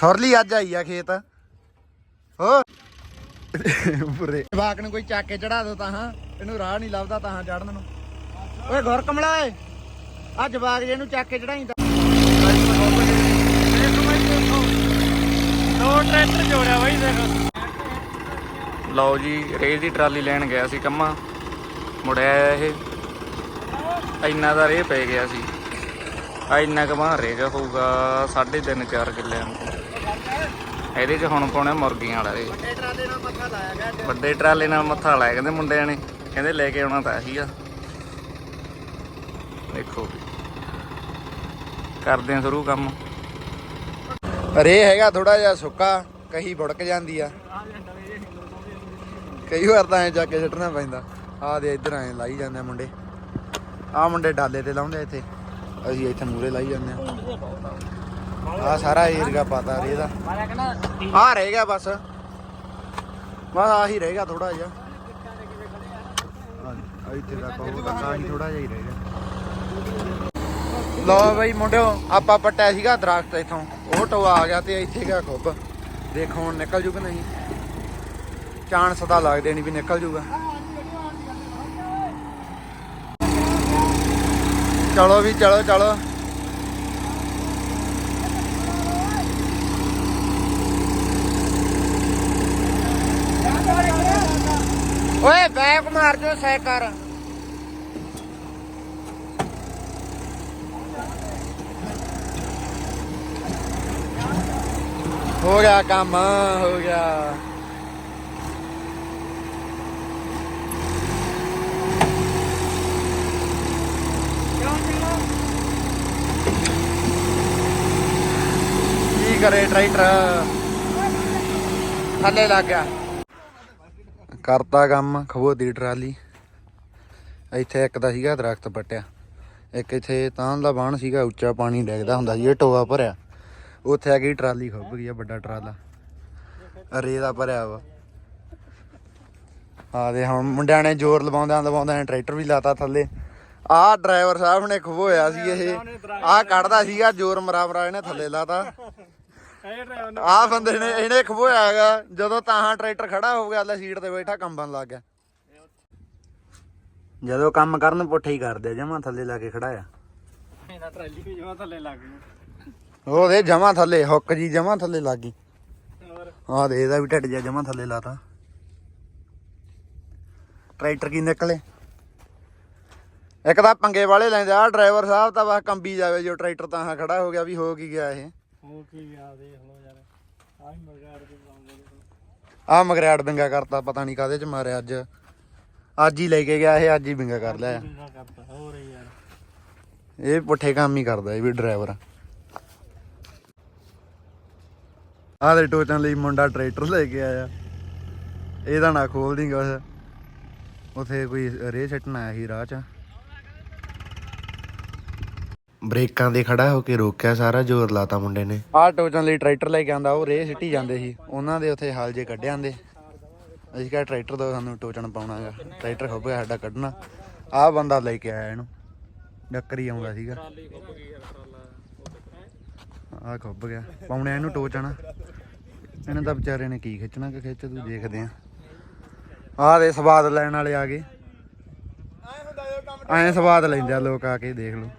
ਸੁਰਲੀ ਅੱਜ ਆਈ ਆ ਖੇਤ। ਹੋ ਬੁਰੇ। ਬਾਕ ਨੂੰ ਕੋਈ ਚੱਕ ਕੇ ਚੜਾ ਦੋ ਤਾਂ ਹਾਂ ਇਹਨੂੰ ਰਾਹ ਨਹੀਂ ਲੱਭਦਾ ਤਾਂ ਚੜਨ ਨੂੰ। ਓਏ ਘਰ ਕਮਲਾ ਏ ਆ ਜਵਾਕ ਜੇ ਨੂੰ ਚੱਕ ਕੇ ਚੜਾਈ ਤਾਂ। ਦੋ ਟਰੈਕਟਰ ਜੋੜਿਆ ਬਾਈ ਦੇਖ। ਲਓ ਜੀ ਰੇਲ ਦੀ ਟਰਾਲੀ ਲੈਣ ਗਿਆ ਸੀ ਕੰਮਾ। ਮੁੜਿਆ ਇਹ। ਇੰਨਾ ਦਾ ਰੇ ਪੈ ਗਿਆ ਸੀ। ਆ ਇੰਨਾ ਕੁ ਬਾਹਰ ਰਹਿ ਗਿਆ ਹੋਊਗਾ 3.5 4 ਕਿੱਲਿਆਂ ਨੂੰ। ਇਹਦੇ 'ਚ ਹੁਣ ਪਾਉਣਾ ਮੁਰਗੀਆਂ ਵਾਲਾ ਰੇ ਟਰਾਲੇ ਨਾਲ ਮੱਥਾ ਲਾਇਆ ਗਿਆ ਵੱਡੇ ਟਰਾਲੇ ਨਾਲ ਮੱਥਾ ਲਾਇਆ ਕਹਿੰਦੇ ਮੁੰਡਿਆਂ ਨੇ। ਕਹਿੰਦੇ ਲੈ ਕੇ ਆਉਣਾ ਤਾਂ ਇਹੀ ਆ। ਦੇਖੋ ਕਰਦੇ ਆ ਸ਼ੁਰੂ ਕੰਮ। ਰੇ ਹੈਗਾ ਥੋੜਾ ਜਿਹਾ ਸੁੱਕਾ ਕਹੀ ਬੁੜਕ ਜਾਂਦੀ ਆ। ਕਈ ਵਾਰ ਤਾਂ ਐ ਚੱਕ ਕੇ ਛੱਡਣਾ ਪੈਂਦਾ। ਆ ਦੇ ਇੱਧਰ ਐ ਲਾਈ ਜਾਂਦੇ ਮੁੰਡੇ। ਆ ਮੁੰਡੇ ਡਾਲੇ ਤੇ ਲਾਉਂਦੇ ਇੱਥੇ। ਅਸੀਂ ਇੱਥੇ ਮੂਰੇ ਲਾਈ ਜਾਂਦੇ ਆ। ਆ ਸਾਰਾ ਏਰੀਆ ਪਤਾ ਰੇ ਦਾ ਆ ਰਹੇਗਾ ਬਸ। ਬਸ ਆਹੀ ਰਹੇਗਾ ਥੋੜਾ ਜਿਹਾ। ਆ ਇੱਥੇ ਦਾ ਪਾਉਗਾ ਆਹੀ ਥੋੜਾ ਜਿਹਾ ਹੀ ਰਹੇਗਾ ਲਓ ਬਈ ਮੁੰਡਿਓ ਆਪਾਂ ਪੱਟਿਆ ਸੀਗਾ ਦਰਖਤ ਇਥੋਂ। ਉਹ ਟੋਆ ਆ ਗਿਆ ਤੇ ਇੱਥੇ ਗਿਆ ਖੁੱਬ। ਦੇਖੋ ਹੁਣ ਨਿਕਲ ਜੂ ਕਿ ਨਹੀਂ। ਚਾਂਸ ਤਾਂ ਲੱਗਦੇ ਨਹੀਂ ਵੀ ਨਿਕਲ ਜੂਗਾ। ਚਲੋ ਵੀ ਚਲੋ ਚਲੋ। ਓਏ ਬੈਕ ਮਾਰ ਜੋ ਸਾਈਕਲ ਹੋ ਗਿਆ ਕੰਮ ਹੋ ਗਿਆ ਕੀ ਕਰੇ ਟਰੈਕਟਰ ਥੱਲੇ ਲੱਗ ਗਿਆ ਕਰਤਾ ਕੰਮ ਖਬੋ ਦੀ ਟਰਾਲੀ। ਇੱਥੇ ਇੱਕ ਦਾ ਸੀਗਾ ਦਰਖਤ ਪਟਿਆ। ਇੱਕ ਇੱਥੇ ਤਾਂ ਦਾ ਬਾਣ ਸੀਗਾ, ਉੱਚਾ ਪਾਣੀ ਡੈਗਦਾ ਹੁੰਦਾ ਸੀ, ਇਹ ਟੋਆ ਭਰਿਆ। ਉੱਥੇ ਆ ਗਈ ਟਰਾਲੀ ਖੁੱਭ ਗਈ ਆ, ਵੱਡਾ ਟਰਾਲਾ। ਰੇ ਦਾ ਭਰਿਆ ਵਾ। ਆ ਦੇ ਹੁਣ ਮੁੰਡਿਆਂ ਨੇ ਜ਼ੋਰ ਲਵਾਉਂਦਿਆਂ ਲਵਾਉਂਦਿਆਂ ਟਰੈਕਟਰ ਵੀ ਲਾਤਾ ਥੱਲੇ। ਆਹ ਡਰਾਈਵਰ ਸਾਹਿਬ ਨੇ ਖਵੋਇਆ ਸੀ ਇਹ। ਆਹ ਕੱਢਦਾ ਸੀਗਾ, ਜ਼ੋਰ ਮਰਾ ਮਰਾ ਇਹਨੇ ਥੱਲੇ ਲਾਤਾ। ਆਹ ਬੰਦੇ ਨੇ ਇਹਨੇ ਖਵੋਇਆ ਹੈਗਾ ਜਦੋਂ ਤਾਹਾਂ ਟਰੈਕਟਰ ਖੜਾ ਹੋ ਗਿਆ ਲੈ ਸੀਟ ਤੇ ਬੈਠਾ ਕੰਬਣ ਲੱਗ ਗਿਆ। ਜਦੋਂ ਕੰਮ ਕਰਨ ਪੁੱਠੇ ਹੀ ਕਰਦੇ ਜਮਾ ਥੱਲੇ ਲਾ ਕੇ ਖੜਾਇਆ ਇਹਨਾਂ ਟਰਾਲੀ ਵੀ ਜਮਾ ਥੱਲੇ ਲੱਗ ਗਈ ਉਹਦੇ ਜਮਾ ਥੱਲੇ ਹੁੱਕ ਜੀ ਜਮਾ ਥੱਲੇ ਲੱਗ ਗਈ। ਆਹ ਦੇ ਇਹਦਾ ਵੀ ਢਿੱਡ ਜਿਹਾ ਜਮਾ ਥੱਲੇ ਲਾਤਾ। ਟਰੈਕਟਰ ਕੀ ਨਿਕਲੇ? ਇੱਕ ਤਾਂ ਪੰਗੇ ਵਾਲੇ ਲੈਂਦੇ ਆ ਡਰਾਈਵਰ ਸਾਹਿਬ ਤਾਂ ਬਸ ਕੰਬੀ ਜਾਵੇ ਜੋ ਟਰੈਕਟਰ ਤਾਂ ਖੜਾ ਹੋ ਗਿਆ ਵੀ ਹੋ ਕੀ ਗਿਆ ਇਹ। ਕੀ ਗਿਆ ਦੇਖ ਯਾਰ। ਆਹ ਦੇ ਲਾਉਂਦੇ ਬਿੰਗਾ ਕਰਤਾ ਪਤਾ ਨਹੀਂ ਕਾਦੇ ਚ ਮਾਰਿਆ ਅੱਜ। ਅੱਜ ਹੀ ਲੈ ਕੇ ਗਿਆ ਇਹ ਅੱਜ ਹੀ ਬਿੰਗਾ ਕਰ ਲਿਆ। ਕਿੰਨਾ ਕਰਤਾ ਹੋਰ ਯਾਰ। ਇਹ ਪੁੱਠੇ ਕੰਮ ਹੀ ਕਰਦਾ ਇਹ ਵੀ ਡਰਾਈਵਰ। ਆਹ ਦੇ ਟੋਚਾਂ ਲਈ ਮੁੰਡਾ ਟਰੈਕਟਰ ਲੈ ਕੇ ਆਇਆ। ਇਹਦਾ ਨਾ ਖੋਲ ਦੀ ਕੁਛ ਉਥੇ ਕੋਈ ਰੇ ਛੱਟਣ ਆਇਆ ਸੀ ਰਾਹ 'ਚ। ਬ੍ਰੇਕਾਂ ਦੇ ਖੜਾ ਹੋ ਕੇ ਰੋਕਿਆ ਸਾਰਾ, ਜ਼ੋਰ ਲਾਤਾ ਮੁੰਡੇ ਨੇ। ਆਹ ਟੋਚਾਂ ਲਈ ਟਰੈਕਟਰ ਲੈ ਕੇ ਆਂਦਾ, ਉਹ ਰੇਹ ਸਿੱਟੀ ਜਾਂਦੇ ਸੀ। ਉਹਨਾਂ ਦੇ ਉੱਥੇ ਹਾਲ ਜੇ ਕੱਢ ਆਂਦੇ। ਅਸੀਂ ਕਿਹਾ, ਟਰੈਕਟਰ ਦੋ, ਸਾਨੂੰ ਟੋਚਣ ਪਾਉਣਾਗਾ ਟਰੈਕਟਰ ਖੁੱਬ ਗਿਆ ਸਾਡਾ ਕੱਢਣਾ। ਆਹ ਬੰਦਾ ਲੈ ਕੇ ਆਇਆ ਇਹਨੂੰ। ਡੱਕਰੀ ਆਉਂਦਾ ਸੀਗਾ। ਆਹ ਖੁੱਬ ਗਿਆ। ਪਾਉਣਿਆ ਇਹਨੂੰ ਟੋਚਣਾ। ਇਹਨਾਂ ਦਾ ਵਿਚਾਰੇ ਨੇ ਕੀ ਖਿੱਚਣਾ, ਕਿ ਖਿੱਚ ਤੂੰ ਦੇਖਦੇ ਆ। ਆਹ ਦੇ ਸਵਾਦ ਲੈਣ ਵਾਲੇ ਆ ਗਏ। ਐਂ ਸਵਾਦ ਲੈਂਦੇ ਆ ਲੋਕ ਆ ਕੇ, ਦੇਖ ਲਓ।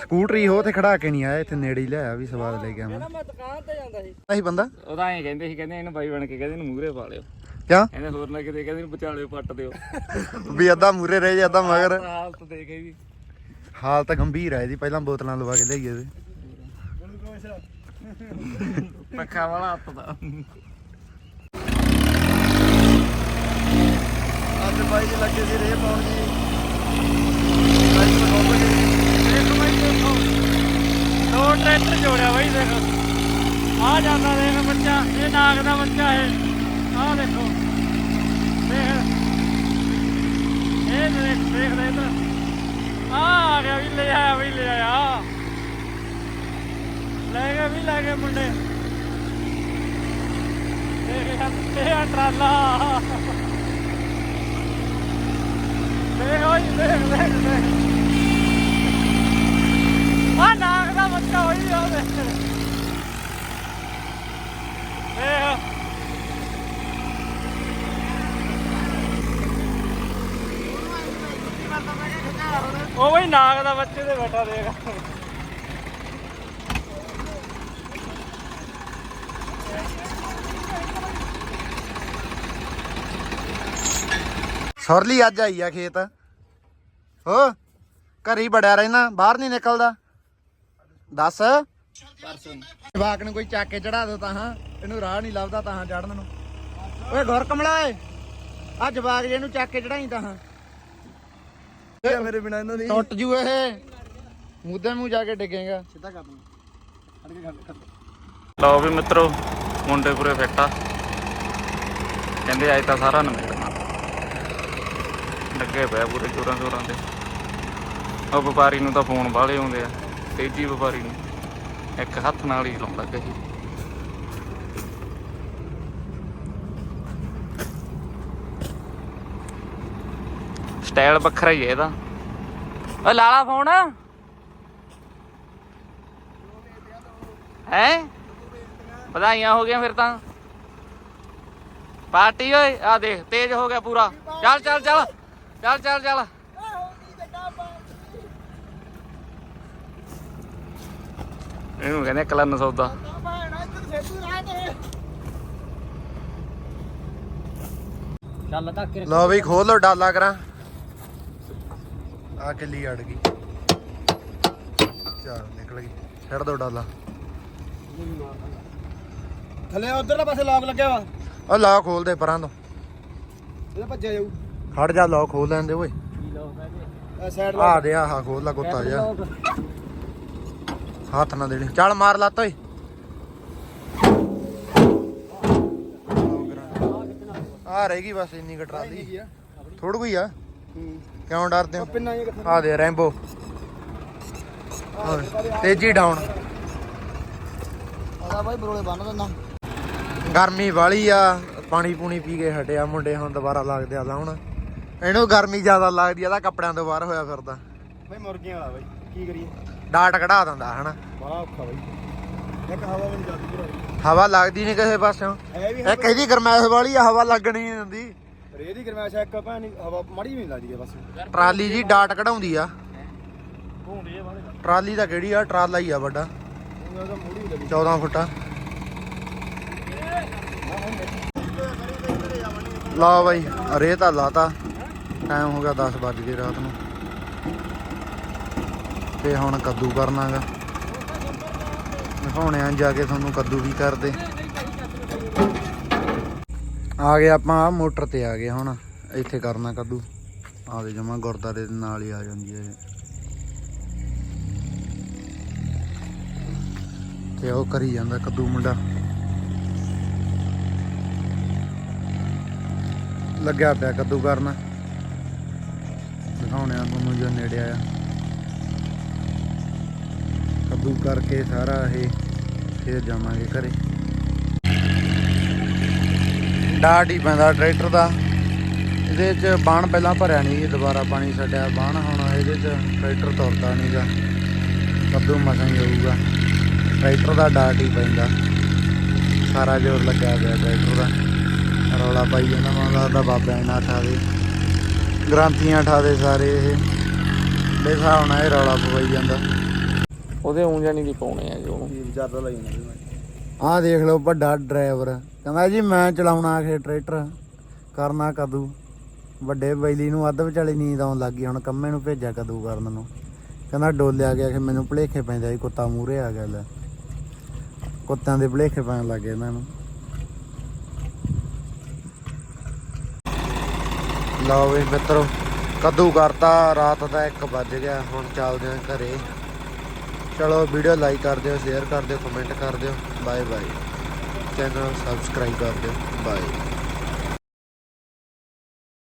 ਸਕੂਟਰੀ ਹੋ ਤੇ ਖੜਾ ਕੇ ਨਹੀਂ ਆਇਆ ਇੱਥੇ ਨੇੜੇ ਹੀ ਲਿਆਇਆ ਵੀ ਸਵਾਦ ਲੈ ਕੇ ਆਵਾਂ। ਮੈਂ ਦੁਕਾਨ ਤੇ ਜਾਂਦਾ ਸੀ। ਆਹੀ ਬੰਦਾ? ਉਹਦਾ ਐਂ ਕਹਿੰਦੇ ਸੀ ਕਹਿੰਦੇ ਇਹਨੂੰ ਬਾਈ ਬਣ ਕੇ ਕਹਿੰਦੇ ਇਹਨੂੰ ਮੂਹਰੇ ਪਾ ਲਿਓ। ਕਿਆ? ਕਹਿੰਦੇ ਹੋਰ ਨਾ ਕਿਤੇ ਕਹਿੰਦੇ ਇਹਨੂੰ ਵਿਚਾਲੇ ਪੱਟ ਦਿਓ। ਵੀ ਅੱਧਾ ਮੂਰੇ ਰਹਿ ਜਾ ਅੱਧਾ ਮਗਰ। ਹਾਲਤ ਦੇਖ ਇਹਦੀ ਹਾਲਤ ਗੰਭੀਰ ਹੈ ਇਹਦੀ ਪਹਿਲਾਂ ਬੋਤਲਾਂ ਲਵਾ ਕੇ ਲਿਆਈਏ ਤੇ ਪੱਖਾ ਵਾਲਾ ਹੱਥ ਦਾ। ਅੱਜ ਬਾਈ ਜੀ ਲੱਗੇ ਸੀ ਰੇ ਪਾਉਣ ਜੀ। ਬਾਈ ਦੇਖੋ ਦੋ ਟਰੈਕਟਰ ਜੋੜਿਆ ਬਾਈ, ਦੇਖ। ਆ ਜਾਂਦਾ, ਦੇਖ ਬੱਚਾ। ਇਹ ਨਾਗ ਦਾ ਬੱਚਾ ਇਹ। ਆਹ ਦੇਖੋ। ਦੇਖ। ਇਹ ਦੇਖ ਦੇਖ ਦੇ ਇੱਧਰ ਆ ਆ ਗਿਆ ਵੀ, ਲੈ ਆਇਆ ਵੀ, ਲੈ ਆਇਆ। ਲੈ ਗਿਆ ਵੀ, ਲੈ ਗਏ ਮੁੰਡੇ। ਦੇਖ ਇਹ ਟਰਾਲਾ। ਦੇਖ ਓਏ, ਦੇਖ ਦੇਖ ਦੇਖ। ਆ ਸਰਲੀ ਅੱਜ ਆਈ ਆ ਖੇਤ। ਹੋ ਘਰੀ ਬੜਿਆ ਰਹਿਣਾ ਬਾਹਰ ਨਹੀਂ ਨਿਕਲਦਾ। ਦੱਸ। ਜਵਾਕ ਨੂੰ ਕੋਈ ਚੱਕ ਕੇ ਚੜਾ ਦੋ ਤਾਂ ਹਾਂ ਇਹਨੂੰ ਰਾਹ ਨਹੀਂ ਲੱਭਦਾ ਤਾਂ ਹਾਂ ਚੜਨ ਨੂੰ। ਓਏ ਗੁਰ ਕਮਲਾ ਓਏ ਆ ਜਵਾਕ ਜੇ ਨੂੰ ਚੱਕ ਕੇ ਚੜਾਈ ਤਾਂ ਹਾਂ। ਮੇਰੇ ਬਿਨਾ ਇਹਨਾਂ ਦੀ। ਟੁੱਟ ਜੂ ਇਹ। ਮੂਧੇ ਮੂੰਹ ਜਾ ਕੇ ਡਿੱਗੇਗਾ। ਸਿੱਧਾ ਕਰ ਦੂੰ ਅੜ ਕੇ ਖੜ ਖੜ ਲਓ ਵੀ ਮਿੱਤਰੋ ਮੁੰਡੇ ਪੂਰੇ ਫਿੱਟ ਆ। ਕਹਿੰਦੇ ਅੱਜ ਤਾਂ ਸਾਰਾ ਨਵੇੜਨਾ ਲੱਗੇ ਪਿਆ ਪੂਰੇ ਜੋਰਾਂ ਜੋਰਾਂ ਤੇ। ਉਹ ਵਪਾਰੀ ਨੂੰ ਤਾਂ ਫੋਨ ਵਾਲੇ ਆਉਂਦੇ ਆ। ਤੇਜੀ ਵਪਾਰੀ ਨੂੰ ਇੱਕ ਹੱਥ ਨਾਲ ਹੀ ਲਾਉਂਦਾ ਕਹੀ। ਸਟਾਈਲ ਵੱਖਰਾ ਹੀ ਹੈ ਇਹਦਾ। ਓ ਲਾਲਾ ਫੋਨ। ਹੈ? ਵਧਾਈਆਂ ਹੋ ਗਈਆਂ ਫਿਰ ਤਾਂ। ਪਾਰਟੀ ਓਏ ਆ ਦੇਖ, ਤੇਜ਼ ਹੋ ਗਿਆ ਪੂਰਾ। ਚੱਲ ਚੱਲ ਚੱਲ। ਚੱਲ ਚੱਲ ਚੱਲ। ਇਹਨੂੰ ਕਹਿੰਦੇ ਕਲਨ ਸੌਦਾ ਚੱਲ ਧੱਕ ਕੇ ਲਓ ਬਈ ਖੋਲ ਲੋ ਡਾਲਾ ਕਰਾਂ। ਆ ਕਿੱਲੀ ਅੜ ਗਈ। ਚਲ ਨਿਕਲ ਗਈ। ਛੱਡ ਦੋ ਡਾਲਾ। ਥੱਲੇ ਉਧਰਲੇ ਪਾਸੇ ਲੌਕ ਲੱਗਿਆ ਵਾ। ਉਹ ਲਾ ਖੋਲ ਦੇ ਪਰਾਂ ਤੋਂ। ਇਹਦਾ ਭੱਜਿਆ ਜਾਊ। ਖੜ ਜਾ ਲਾ ਖੋਲ ਲੈਂਦੇ ਓਏ। ਕੀ ਲੌਕ ਹੈ ਇਹ ਸਾਈਡ ਆ ਦੇ ਆਹ ਖੋਲ ਲਾ ਕੁੱਤਾ ਜਾ ਹੱਥ ਨਾ ਦੇਣੀ। ਚੱਲ ਮਾਰ ਲੱਤ ਓਏ। ਆ ਰਹਿ ਗਈ ਬਸ ਇੰਨੀ ਕਟਰਾ ਦੀ ਥੋੜੀ ਕੋਈ ਆ? ਕਿਉਂ ਡਰਦੇ ਹੋ? ਆ ਦੇ ਰੈਂਬੋ। ਤੇਜੀ ਡਾਊਨ। ਆਦਾ ਬਾਈ ਬਰੋਲੇ ਬੰਨ ਦਿੰਦਾ। ਗਰਮੀ ਵਾਲੀ ਆ ਪਾਣੀ ਪੂਣੀ ਪੀ ਕੇ ਹਟਿਆ ਮੁੰਡੇ ਹੁਣ ਦੁਬਾਰਾ ਲੱਗਦੇ ਆ ਲਾਉਣ। ਇਹਨੂੰ ਗਰਮੀ ਜ਼ਿਆਦਾ ਲੱਗਦੀ ਆ ਤਾਂ ਕੱਪੜਿਆਂ ਤੋਂ ਬਾਹਰ ਹੋਇਆ ਫਿਰਦਾ। ਬਾਈ ਮੁਰਗੀਆਂ ਵਾਲਾ ਬਾਈ ਕੀ ਕਰੀਏ? ਡਾਟ ਕਢਾ ਦਿੰਦਾ ਹਨਾ? ਬੜਾ ਔਖਾ ਬਾਈ। ਇੱਕ ਹਵਾ ਵੀ ਨਹੀਂ ਜਾਂਦੀ ਭਰਾ ਹਵਾ ਲੱਗਦੀ ਨਹੀਂ ਕਿਸੇ ਪਾਸਿਓਂ। ਹੈ ਵੀ ਇੱਕ ਇਹਦੀ ਗਰਮੈਸ਼ ਵਾਲੀ ਆ ਹਵਾ ਲੱਗਣੀ ਨਹੀਂ ਹੁੰਦੀ ਰੇ ਦੀ ਗਰਮੈਸ਼ ਇੱਕ ਭੈਣ ਨਹੀਂ ਹਵਾ ਮੜੀ ਵੀ ਨਹੀਂ ਲੱਗਦੀ ਬਸ। ਟਰਾਲੀ ਜੀ ਡਾਟ ਕਢਾਉਂਦੀ ਆ। ਇਹ ਟਰਾਲੀ ਤਾਂ ਕਿਹੜੀ ਆ? ਟਰਾਲਾ ਹੀ ਆ ਵੱਡਾ। ਉਹ ਤਾਂ ਮੂੜੀ ਲੱਗੀ 14 ਫੁੱਟਾ। ਲਾ ਬਾਈ ਰੇ ਤਾਂ ਲਾਤਾ। ਟਾਈਮ ਹੋ ਗਿਆ 10 ਵੱਜ ਰਾਤ ਨੂੰ। ਤੇ ਹੁਣ ਕੱਦੂ ਕਰਨਾਗਾ। ਦਿਖਾਉਣੇ ਆ ਜਾ ਕੇ ਤੁਹਾਨੂੰ ਕੱਦੂ ਵੀ ਕਰਦੇ। ਆ ਗਏ ਆਪਾਂ ਆਹ ਮੋਟਰ ਤੇ ਆ ਗਏ ਹੁਣ। ਇੱਥੇ ਕਰਨਾ ਕੱਦੂ। ਆ ਦੇ ਜਮਾ ਗੁਰਦਾਰੇ ਦੇ ਨਾਲ ਹੀ ਆ ਜਾਂਦੀ ਹੈ ਤੇ ਉਹ ਕਰੀ ਜਾਂਦਾ ਕੱਦੂ ਮੁੰਡਾ। ਲੱਗਿਆ ਪਿਆ ਕੱਦੂ ਕਰਨਾ। ਦਿਖਾਉਣੇ ਆ ਤੁਹਾਨੂੰ ਜੋ ਨੇੜੇ ਆਇਆ। ਕੱਦੂ ਕਰਕੇ ਸਾਰਾ ਇਹ ਫਿਰ ਜਾਵਾਂਗੇ ਘਰੇ। ਡਾਟ ਹੀ ਪੈਂਦਾ ਟਰੈਕਟਰ ਦਾ। ਇਹਦੇ ਚ ਬਾਣ ਪਹਿਲਾਂ ਭਰਿਆ ਨਹੀਂ ਦੁਬਾਰਾ ਪਾਣੀ ਛੱਡਿਆ। ਬਾਣ ਹੁਣ ਇਹਦੇ ਚ ਟਰੈਕਟਰ ਤੁਰਦਾ ਨਹੀਂਗਾ। ਕੱਦੂ ਮਸਾਂ ਹੀ ਹੋਊਗਾ ਟਰੈਕਟਰ ਦਾ ਡਾਟ ਹੀ ਪੈਂਦਾ ਸਾਰਾ ਜ਼ੋਰ ਲੱਗਿਆ ਪਿਆ ਟਰੈਕਟਰ ਦਾ। ਰੌਲਾ ਪਾਈ ਜਾਂਦਾ ਮਨ ਲੱਗਦਾ ਬਾਬਾ ਇਹਨਾਂ ਠਾ ਦੇ ਗ੍ਰਾਂਤੀਆਂ ਠਾ ਦੇ ਸਾਰੇ ਇਹ। ਦੇ ਹਿਸਾਬ ਨਾਲ ਇਹ ਰੌਲਾ ਪਵਾਈ ਜਾਂਦਾ। ਉਹਦੇ ਊਂ ਜਾਨੀ ਦੀ ਪਾਉਣੇ ਆ ਜੋ ਕੀ ਵਿਚਾਰਦਾ ਲਈ ਜਾਂਦਾ ਬਾਈ। ਆਹ ਦੇਖ ਲਓ ਵੱਡਾ ਡਰਾਈਵਰ। ਕਹਿੰਦਾ ਜੀ ਮੈਂ ਚਲਾਉਣਾ ਆਖੇ ਟਰੈਕਟਰ। ਕਰਨਾ ਕਦੂ। ਵੱਡੇ ਬੈਲੀ ਨੂੰ ਅੱਧ ਵਿਚਾਲੇ ਨੀਂਦ ਆਉਣ ਲੱਗੀ ਹੁਣ ਕੰਮੇ ਨੂੰ ਭੇਜਿਆ ਕਦੂ ਕਰਨ ਨੂੰ। ਕਹਿੰਦਾ ਡੋਲਿਆ ਗਿਆ ਕਿ ਮੈਨੂੰ ਭਲੇਖੇ ਪੈਂਦਾ ਸੀ ਕੁੱਤਾ ਮੂਰੇ ਆ ਗਿਆ ਲੈ। ਕੁੱਤਿਆਂ ਦੇ ਭਲੇਖੇ ਪੈਣ ਲੱਗੇ ਇਹਨਾਂ ਨੂੰ। ਲਓ ਵੀ ਮਿੱਤਰੋ ਕੱਦੂ ਕਰਤਾ ਰਾਤ ਦਾ 1 ਵੱਜ ਗਿਆ ਹੁਣ ਚੱਲਦੇ ਹਾਂ ਘਰੇ। ਚਲੋ ਵੀਡੀਓ ਲਾਈਕ ਕਰ ਦਿਓ ਸ਼ੇਅਰ ਕਰ ਦਿਓ ਕਮੈਂਟ ਕਰ ਦਿਓ। ਬਾਏ ਬਾਏ ਚੈਨਲ ਸਬਸਕ੍ਰਾਈਬ ਕਰ ਦਿਓ। ਬਾਏ